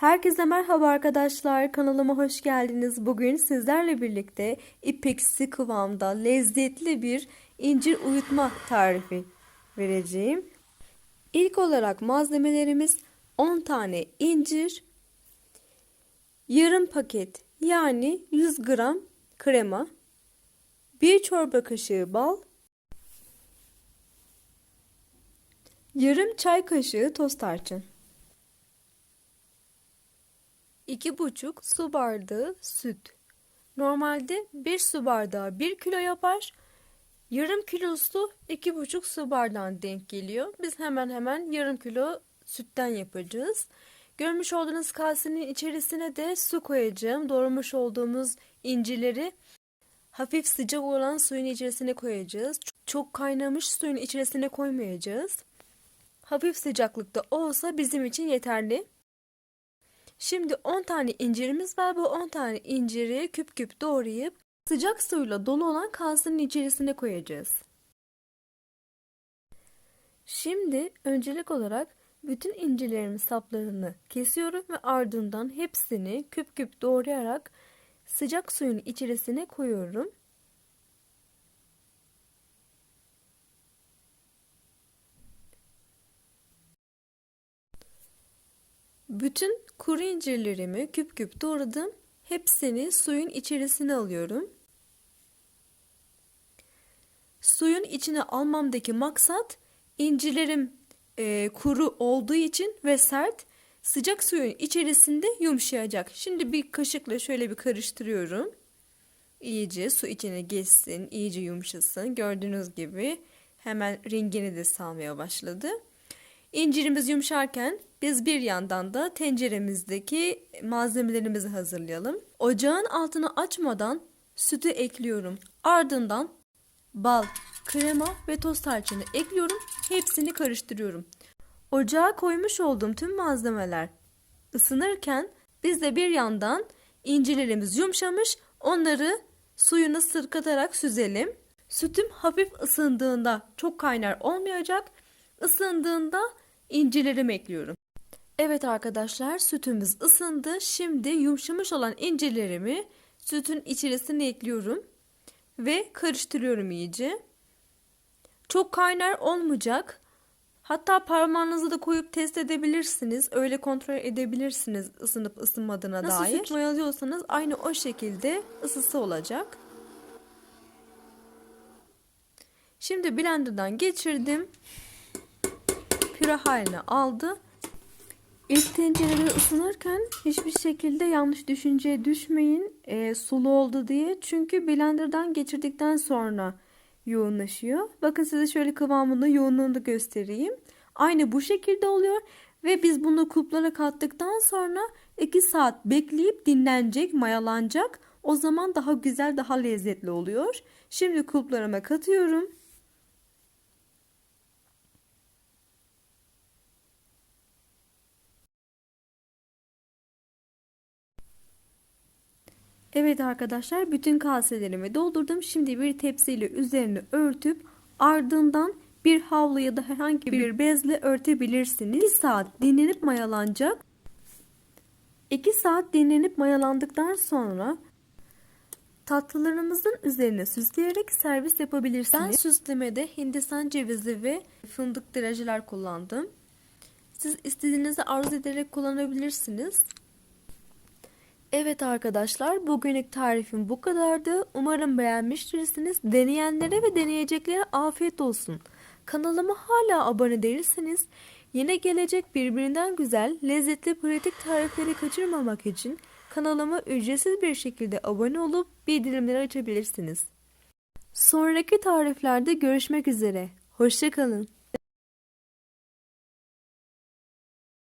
Herkese merhaba arkadaşlar. Kanalıma hoş geldiniz. Bugün sizlerle birlikte ipeksi kıvamda lezzetli bir incir uyutma tarifi vereceğim. İlk olarak malzemelerimiz 10 tane incir, yarım paket yani 100 gram krema, 1 çorba kaşığı bal, yarım çay kaşığı toz tarçın. 2,5 su bardağı süt. Normalde 1 su bardağı 1 kilo yapar. Yarım kilosu 2,5 su bardağına denk geliyor. Biz hemen hemen yarım kilo sütten yapacağız. Görmüş olduğunuz kasenin içerisine de su koyacağım. Doğramış olduğumuz incileri hafif sıcak olan suyun içerisine koyacağız. Çok kaynamış suyun içerisine koymayacağız. Hafif sıcaklıkta olsa bizim için yeterli. Şimdi 10 tane incirimiz var. Bu 10 tane inciri küp küp doğrayıp sıcak suyla dolu olan kasenin içerisine koyacağız. Şimdi öncelik olarak bütün incirlerimin saplarını kesiyorum ve ardından hepsini küp küp doğrayarak sıcak suyun içerisine koyuyorum. Bütün kuru incirlerimi küp küp doğradım. Hepsini suyun içerisine alıyorum. Suyun içine almamdaki maksat incirlerim e, kuru olduğu için ve sert sıcak suyun içerisinde yumuşayacak. Şimdi bir kaşıkla şöyle bir karıştırıyorum. İyice su içine geçsin, iyice yumuşasın. Gördüğünüz gibi hemen rengini de salmaya başladı. İncirimiz yumuşarken biz bir yandan da tenceremizdeki malzemelerimizi hazırlayalım. Ocağın altını açmadan sütü ekliyorum. Ardından bal, krema ve toz tarçını ekliyorum. Hepsini karıştırıyorum. Ocağa koymuş olduğum tüm malzemeler ısınırken biz de bir yandan incirlerimiz yumuşamış onları suyunu sırkatarak süzelim. Sütüm hafif ısındığında çok kaynar olmayacak. Isındığında incirlerimi ekliyorum. Evet arkadaşlar sütümüz ısındı. Şimdi yumuşamış olan incirlerimi sütün içerisine ekliyorum. Ve karıştırıyorum iyice. Çok kaynar olmayacak. Hatta parmağınızı da koyup test edebilirsiniz. Öyle kontrol edebilirsiniz ısınıp ısınmadığına Nasıl dair. süt süt mayalıyorsanız aynı o şekilde ısısı olacak. Şimdi blenderdan geçirdim. Püre haline aldı. İlk tencereleri ısınırken hiçbir şekilde yanlış düşünceye düşmeyin. E, sulu oldu diye. Çünkü blenderdan geçirdikten sonra yoğunlaşıyor. Bakın size şöyle kıvamını, yoğunluğunu da göstereyim. Aynı bu şekilde oluyor. Ve biz bunu kulplara kattıktan sonra 2 saat bekleyip dinlenecek, mayalanacak. O zaman daha güzel, daha lezzetli oluyor. Şimdi kulplarıma katıyorum. Evet arkadaşlar bütün kaselerimi doldurdum. Şimdi bir tepsiyle üzerini örtüp ardından bir havlu ya da herhangi bir bezle örtebilirsiniz. 2 saat dinlenip mayalanacak. 2 saat dinlenip mayalandıktan sonra tatlılarımızın üzerine süsleyerek servis yapabilirsiniz. Ben süslemede hindistan cevizi ve fındık drajeler kullandım. Siz istediğinizi arzu ederek kullanabilirsiniz. Evet arkadaşlar bugünlük tarifim bu kadardı. Umarım beğenmiştirsiniz. Deneyenlere ve deneyeceklere afiyet olsun. Kanalıma hala abone değilseniz yine gelecek birbirinden güzel, lezzetli, pratik tarifleri kaçırmamak için kanalıma ücretsiz bir şekilde abone olup bildirimleri açabilirsiniz. Sonraki tariflerde görüşmek üzere. Hoşçakalın.